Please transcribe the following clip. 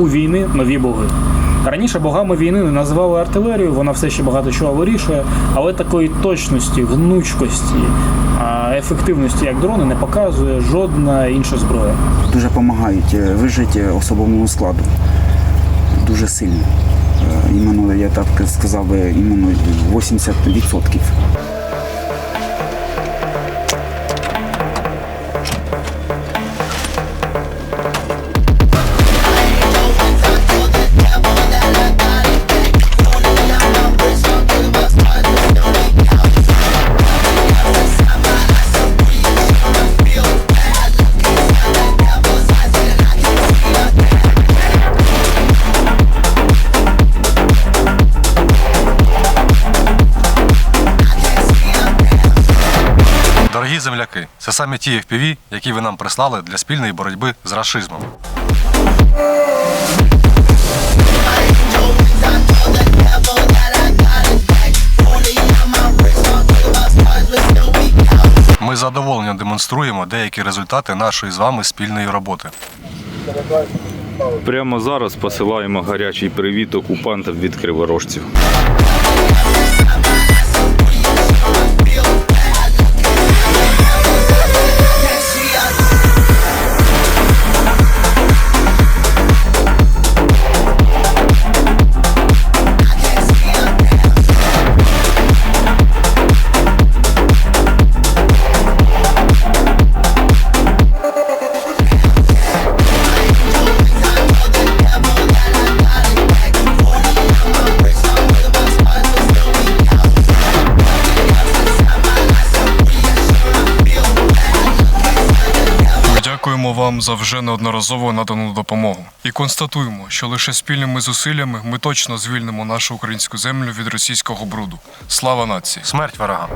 у війни нові боги. Раніше богами війни не називали артилерію, вона все ще багато чого вирішує, але такої точності, гнучкості, ефективності, як дрони, не показує жодна інша зброя. Дуже допомагають е, вижити особовому складу. Дуже сильно. Е, Іменно, я так сказав би, іменно 80%. Дорогі земляки, це саме ті FPV, які ви нам прислали для спільної боротьби з рашизмом. Ми з задоволенням демонструємо деякі результати нашої з вами спільної роботи. Прямо зараз посилаємо гарячий привіт окупантам від криворожців. Дякуємо вам за вже неодноразово надану допомогу і констатуємо, що лише спільними зусиллями ми точно звільнимо нашу українську землю від російського бруду. Слава нації! Смерть ворогам!